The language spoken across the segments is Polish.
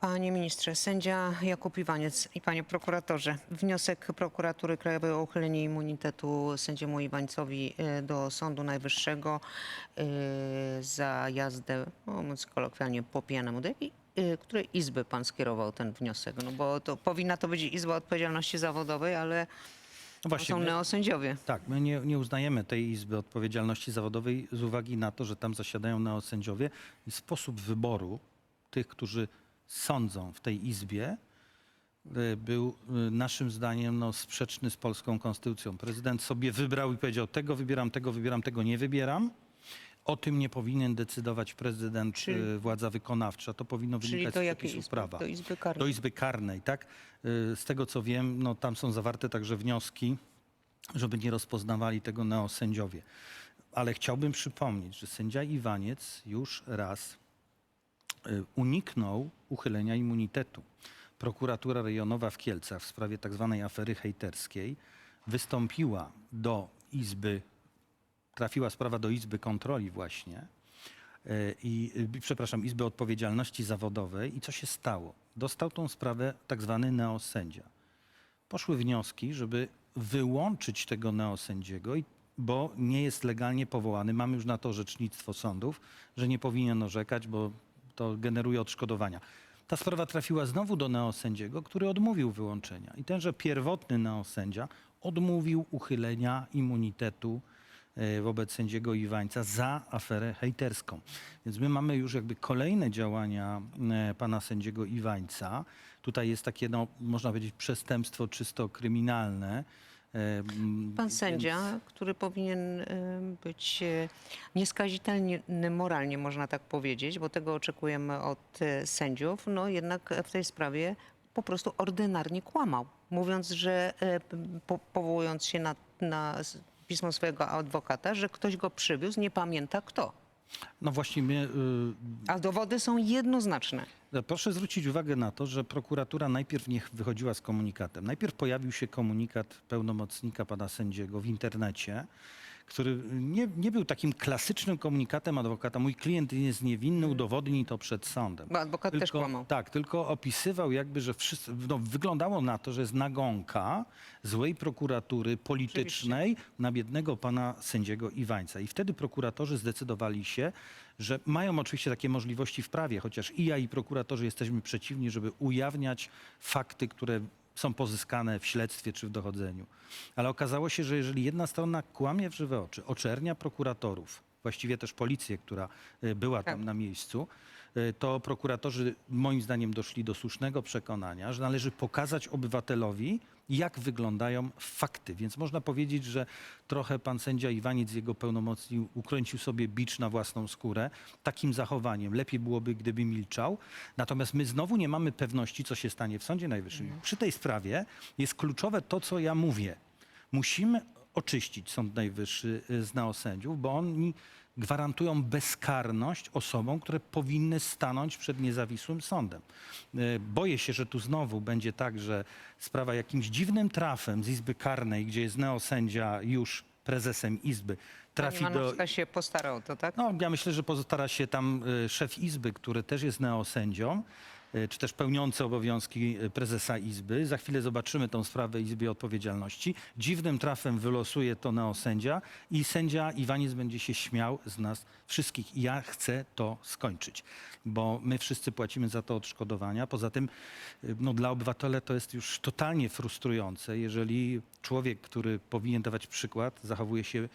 Panie ministrze, sędzia Jakub Iwaniec i panie prokuratorze, wniosek prokuratury krajowej o uchylenie immunitetu sędziemu Iwańcowi e, do Sądu Najwyższego e, za jazdę, no, mówiąc kolokwialnie, po pijanemu. Do jakiej, e, której izby pan skierował ten wniosek? No bo to powinna to być Izba Odpowiedzialności Zawodowej, ale No to są my- neosędziowie. Tak, my nie, nie uznajemy tej Izby Odpowiedzialności Zawodowej z uwagi na to, że tam zasiadają neosędziowie i sposób wyboru tych, którzy sądzą w tej Izbie y, był y, naszym zdaniem no, sprzeczny z polską konstytucją. Prezydent sobie wybrał i powiedział, tego wybieram, tego wybieram, tego nie wybieram. O tym nie powinien decydować prezydent, Czyli- y, władza wykonawcza. To powinno wynikać do z przepisów izby? prawa Do Izby do Karnej. Izby Karnej, tak? Z tego co wiem, no tam są zawarte także wnioski, żeby nie rozpoznawali tego neosędziowie. Ale chciałbym przypomnieć, że sędzia Iwaniec już raz uniknął uchylenia immunitetu. Prokuratura rejonowa w Kielcach w sprawie tak zwanej afery hejterskiej wystąpiła do Izby, trafiła sprawa do Izby Kontroli właśnie y, i, y, przepraszam, Izby Odpowiedzialności Zawodowej i co się stało? Dostał tą sprawę tak zwany neosędzia. Poszły wnioski, żeby wyłączyć tego neosędziego, bo nie jest legalnie powołany. Mamy już na to orzecznictwo sądów, że nie powinien orzekać, bo to generuje odszkodowania. Ta sprawa trafiła znowu do neosędziego, który odmówił wyłączenia. I tenże pierwotny neosędzia odmówił uchylenia immunitetu e, wobec sędziego Iwańca za aferę hejterską. Więc my mamy już jakby kolejne działania e, pana sędziego Iwańca. Tutaj jest takie, no, można powiedzieć, przestępstwo czysto kryminalne. E, Pan sędzia, który powinien być y, nieskazitelny moralnie, można tak powiedzieć, bo tego oczekujemy od y, sędziów, no jednak w tej sprawie po prostu ordynarnie kłamał, mówiąc, że po, powołując się na, na pismo swojego adwokata, że ktoś go przywiózł, nie pamięta kto. No właśnie, my, A dowody są jednoznaczne. Proszę zwrócić uwagę na to, że prokuratura najpierw nie wychodziła z komunikatem. Najpierw pojawił się komunikat pełnomocnika pana sędziego w internecie, który nie, nie był takim klasycznym komunikatem adwokata. Mój klient jest niewinny, udowodnij to przed sądem. Bo adwokat też kłamał. Tak, tylko opisywał jakby, że wszyscy, no, wyglądało na to, że jest nagonka złej prokuratury politycznej na biednego pana sędziego Iwańca. I wtedy prokuratorzy zdecydowali się, że mają oczywiście takie możliwości w prawie, chociaż i ja i prokuratorzy jesteśmy przeciwni, żeby ujawniać fakty, które są pozyskane w śledztwie czy w dochodzeniu. Ale okazało się, że jeżeli jedna strona kłamie w żywe oczy, oczernia prokuratorów, właściwie też policję, która y, była tam Tak. na miejscu, to prokuratorzy moim zdaniem doszli do słusznego przekonania, że należy pokazać obywatelowi, jak wyglądają fakty. Więc można powiedzieć, że trochę pan sędzia Iwaniec, jego pełnomocnik, ukręcił sobie bicz na własną skórę takim zachowaniem. Lepiej byłoby, gdyby milczał. Natomiast my znowu nie mamy pewności, co się stanie w Sądzie Najwyższym. Przy tej sprawie jest kluczowe to, co ja mówię. Musimy oczyścić Sąd Najwyższy y, z neosędziów, bo oni gwarantują bezkarność osobom, które powinny stanąć przed niezawisłym sądem. Y, Boję się, że tu znowu będzie tak, że sprawa jakimś dziwnym trafem z Izby Karnej, gdzie jest neosędzia już prezesem Izby, Pani trafi do, Manowska się postarał to, tak? no, ja myślę, że pozostara się tam y, szef Izby, który też jest neosędzią, czy też pełniący obowiązki y, prezesa Izby. Za chwilę zobaczymy tą sprawę Izbie Odpowiedzialności. Dziwnym trafem wylosuje to neosędzia i sędzia Iwaniec będzie się śmiał z nas wszystkich. I ja chcę to skończyć, bo my wszyscy płacimy za to odszkodowania. Poza tym y, no, dla obywatela to jest już totalnie frustrujące, jeżeli człowiek, który powinien dawać przykład, zachowuje się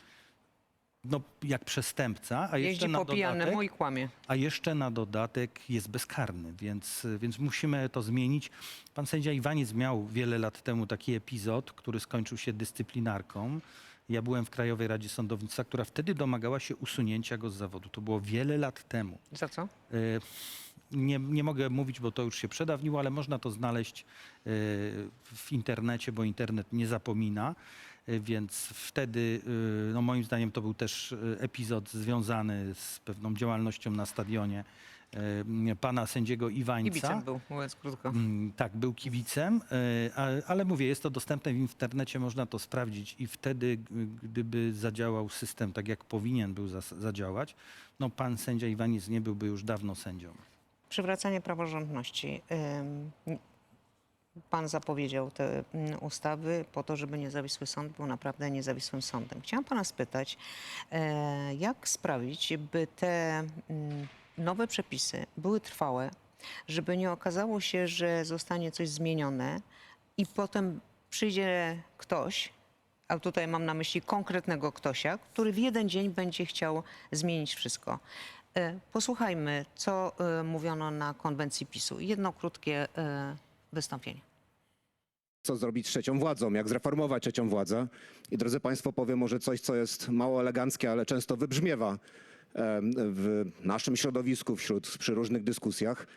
no, jak przestępca, a jeszcze, Jeździ na po pijanemu dodatek, i kłamie. a jeszcze na dodatek jest bezkarny, więc, więc musimy to zmienić. Pan sędzia Iwaniec miał wiele lat temu taki epizod, który skończył się dyscyplinarką. Ja byłem w Krajowej Radzie Sądownictwa, która wtedy domagała się usunięcia go z zawodu. To było wiele lat temu. Za co? Y, Nie, nie mogę mówić, bo to już się przedawniło, ale można to znaleźć y, w internecie, bo internet nie zapomina. Y, Więc wtedy, y, no moim zdaniem, to był też y, epizod związany z pewną działalnością na stadionie pana sędziego Iwańca. Kibicem był, mówiąc krótko. Mm, Tak, był kibicem, ale mówię, jest to dostępne w internecie, można to sprawdzić i wtedy, gdyby zadziałał system tak, jak powinien był zadziałać, no pan sędzia Iwaniec nie byłby już dawno sędzią. przywracanie praworządności. Pan zapowiedział te mm, ustawy po to, żeby niezawisły sąd był naprawdę niezawisłym sądem. Chciałam pana spytać, e, jak sprawić, by te mm, nowe przepisy były trwałe, żeby nie okazało się, że zostanie coś zmienione i potem przyjdzie ktoś, a tutaj mam na myśli konkretnego ktośa, który w jeden dzień będzie chciał zmienić wszystko. E, Posłuchajmy, co e, mówiono na konwencji PiSu. Jedno krótkie wystąpienie. co zrobić trzecią władzą, jak zreformować trzecią władzę. I drodzy Państwo, powiem może coś, co jest mało eleganckie, ale często wybrzmiewa w naszym środowisku, wśród, przy różnych dyskusjach,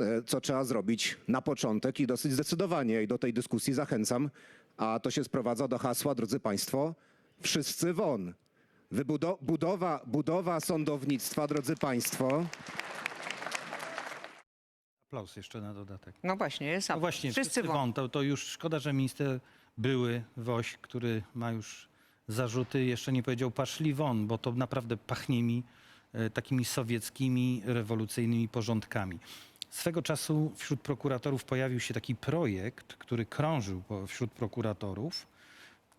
e, co trzeba zrobić na początek i dosyć zdecydowanie. I do tej dyskusji zachęcam, a to się sprowadza do hasła, drodzy Państwo, wszyscy won. Wybudo- budowa, budowa sądownictwa, drodzy Państwo, Aplauz jeszcze na dodatek. No właśnie, jest No właśnie, wszyscy wszyscy won. To, to już szkoda, że minister były Woś, który ma już zarzuty, jeszcze nie powiedział paszli won, bo to naprawdę pachnie mi e, takimi sowieckimi, rewolucyjnymi porządkami. Swego czasu wśród prokuratorów pojawił się taki projekt, który krążył po, wśród prokuratorów,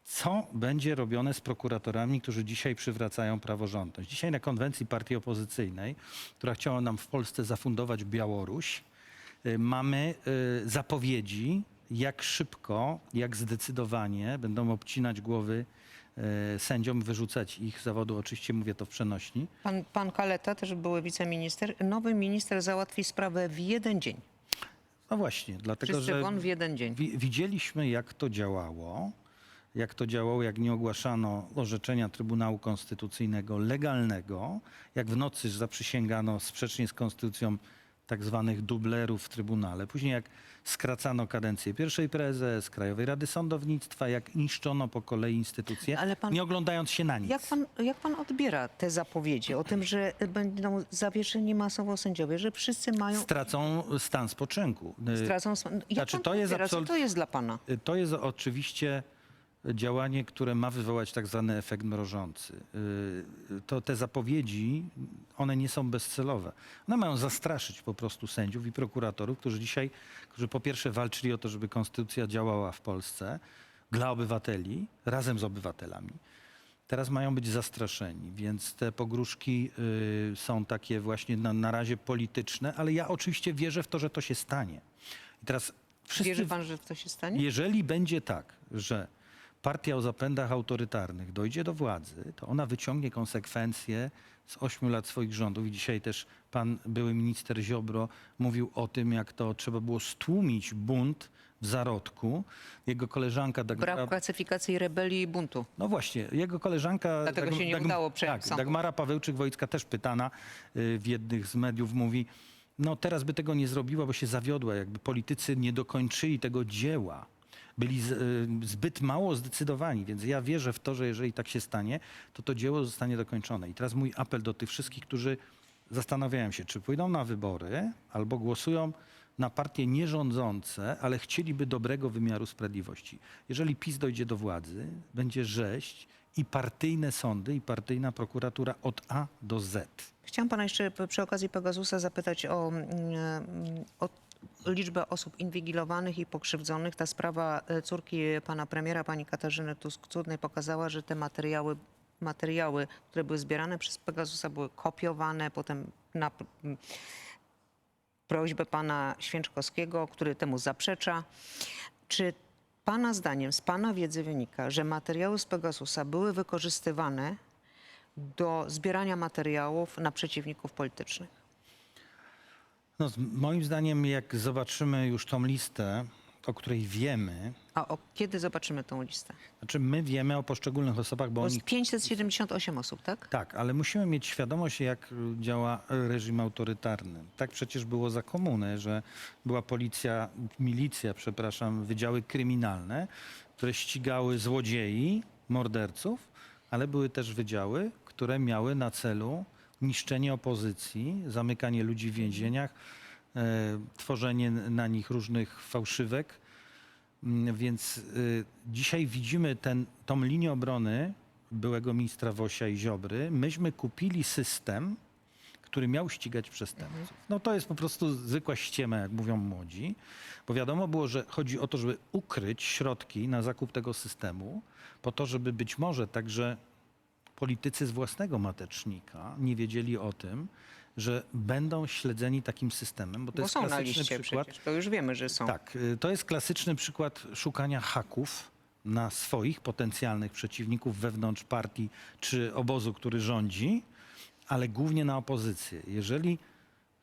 co będzie robione z prokuratorami, którzy dzisiaj przywracają praworządność. Dzisiaj na konwencji partii opozycyjnej, która chciała nam w Polsce zafundować Białoruś, mamy y, zapowiedzi, jak szybko, jak zdecydowanie będą obcinać głowy y, sędziom, wyrzucać ich z zawodu. Oczywiście mówię to w przenośni. Pan, pan Kaleta, też były wiceminister. Nowy minister załatwi sprawę w jeden dzień. No właśnie, dlatego Wszyscy że w jeden dzień. wi- widzieliśmy, jak to działało. Jak to działało, jak nie ogłaszano orzeczenia Trybunału Konstytucyjnego legalnego, jak w nocy zaprzysięgano sprzecznie z konstytucją tak zwanych dublerów w Trybunale. Później jak skracano kadencję pierwszej prezes, Krajowej Rady Sądownictwa, jak niszczono po kolei instytucje, Ale pan- nie oglądając się na nic. Jak pan, jak pan odbiera te zapowiedzi o tym, że będą zawieszeni masowo sędziowie, że wszyscy mają Stracą stan spoczynku. Y, stracą... Jak Znaczy, to jest absolut- to jest dla pana? Y, To jest oczywiście działanie, które ma wywołać tak zwany efekt mrożący. Y, To te zapowiedzi, one nie są bezcelowe. One mają zastraszyć po prostu sędziów i prokuratorów, którzy dzisiaj, którzy po pierwsze walczyli o to, żeby konstytucja działała w Polsce dla obywateli, razem z obywatelami. Teraz mają być zastraszeni, więc te pogróżki y, są takie właśnie na, na razie polityczne, ale ja oczywiście wierzę w to, że to się stanie. I teraz wszyscy Wierzy pan, że to się stanie? jeżeli będzie tak, że partia o zapędach autorytarnych dojdzie do władzy, to ona wyciągnie konsekwencje z ośmiu lat swoich rządów. I dzisiaj też pan były minister Ziobro mówił o tym, jak to trzeba było stłumić bunt w zarodku. Jego koleżanka Dagmara, Brak klasyfikacji rebelii i buntu. no właśnie, jego koleżanka... Dlatego się nie udało przejąć Tak. Dagmara Pawełczyk-Wojcka też pytana y, w jednych z mediów mówi, no teraz by tego nie zrobiła, bo się zawiodła, jakby politycy nie dokończyli tego dzieła. Byli y, zbyt mało zdecydowani, więc ja wierzę w to, że jeżeli tak się stanie, to to dzieło zostanie dokończone. I teraz mój apel do tych wszystkich, którzy zastanawiają się, czy pójdą na wybory albo głosują na partie nierządzące, ale chcieliby dobrego wymiaru sprawiedliwości. Jeżeli PiS dojdzie do władzy, będzie rzeź i partyjne sądy, i partyjna prokuratura od A do Z. Chciałam pana jeszcze przy okazji Pegasusa zapytać o, mm, o liczbę osób inwigilowanych i pokrzywdzonych. Ta sprawa e, córki pana premiera, pani Katarzyny Tusk-Cudnej pokazała, że te materiały, materiały, które były zbierane przez Pegasusa były kopiowane, potem na prośbę pana Święczkowskiego, który temu zaprzecza. Czy pana zdaniem, z pana wiedzy wynika, że materiały z Pegasusa były wykorzystywane do zbierania materiałów na przeciwników politycznych. No, z- moim zdaniem, jak zobaczymy już tą listę, o której wiemy, A o, kiedy zobaczymy tą listę? znaczy my wiemy o poszczególnych osobach, bo Bo oni jest 578 osób, tak? Tak, ale musimy mieć świadomość, jak y, działa reżim autorytarny. Tak przecież było za komuny, że była policja, milicja, przepraszam, wydziały kryminalne, które ścigały złodziei, morderców, ale były też wydziały, które miały na celu niszczenie opozycji, zamykanie ludzi w więzieniach, e, tworzenie na nich różnych fałszywek. Mm, Więc y, dzisiaj widzimy ten, tą linię obrony byłego ministra Wosia i Ziobry. Myśmy kupili system, który miał ścigać przestępców. No to jest po prostu zwykła ściema, jak mówią młodzi, bo wiadomo było, że chodzi o to, żeby ukryć środki na zakup tego systemu, po to, żeby być może także politycy z własnego matecznika nie wiedzieli o tym, że będą śledzeni takim systemem, bo to Bo jest są na klasyczny liście przykład. przecież, to już wiemy, że są. Tak, y, to jest klasyczny przykład szukania haków na swoich potencjalnych przeciwników wewnątrz partii czy obozu, który rządzi, ale głównie na opozycję. Jeżeli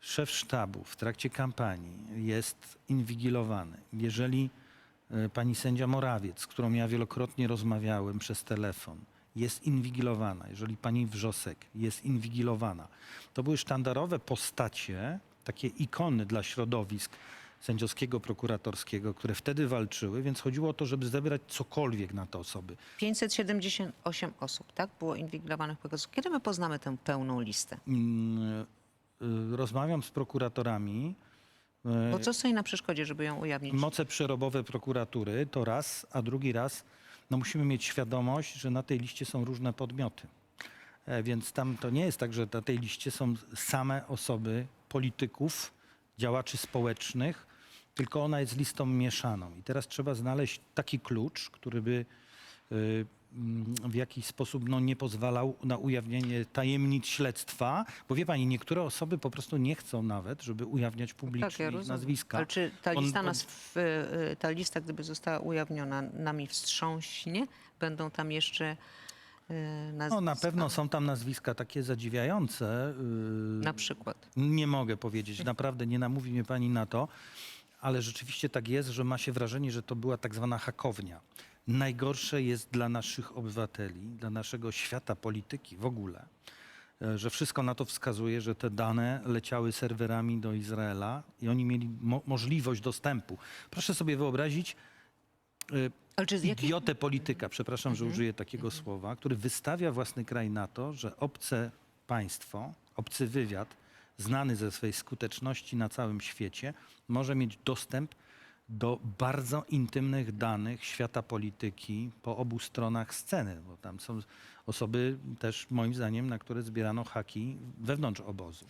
szef sztabu w trakcie kampanii jest inwigilowany, jeżeli y, pani sędzia Morawiec, z którą ja wielokrotnie rozmawiałem przez telefon, jest inwigilowana, jeżeli pani Wrzosek jest inwigilowana, to były sztandarowe postacie, takie ikony dla środowisk sędziowskiego, prokuratorskiego, które wtedy walczyły, więc chodziło o to, żeby zebrać cokolwiek na te osoby. 578 osób, tak? Było inwigilowanych Pegasusów. Kiedy my poznamy tę pełną listę? Mm, y, Rozmawiam z prokuratorami. y, Bo co stoi na przeszkodzie, żeby ją ujawnić? Moce przerobowe prokuratury to raz, a drugi raz no musimy mieć świadomość, że na tej liście są różne podmioty. E, Więc tam to nie jest tak, że na tej liście są same osoby polityków, działaczy społecznych, tylko ona jest listą mieszaną. I teraz trzeba znaleźć taki klucz, który by y, w jakiś sposób no, nie pozwalał na ujawnienie tajemnic śledztwa, bo wie pani, niektóre osoby po prostu nie chcą nawet, żeby ujawniać publicznie tak, ja ich rozumiem. nazwiska. Ale czy ta On- lista, on- nas w, y, ta lista, gdyby została ujawniona, nami wstrząśnie? Będą tam jeszcze y, nazwiska? No, na pewno są tam nazwiska takie zadziwiające. yy, Na przykład. Nie mogę powiedzieć, naprawdę nie namówi mnie pani na to, ale rzeczywiście tak jest, że ma się wrażenie, że to była tak zwana hakownia. Najgorsze jest dla naszych obywateli, dla naszego świata polityki w ogóle, e, że wszystko na to wskazuje, że te dane leciały serwerami do Izraela i oni mieli mo- możliwość dostępu. Proszę sobie wyobrazić, y, idiotę polityka, przepraszam, że użyję takiego słowa, który wystawia własny kraj na to, że obce państwo, obcy wywiad, znany ze swej skuteczności na całym świecie, może mieć dostęp do bardzo intymnych danych świata polityki po obu stronach sceny, bo tam są osoby też moim zdaniem, na które zbierano haki wewnątrz obozu.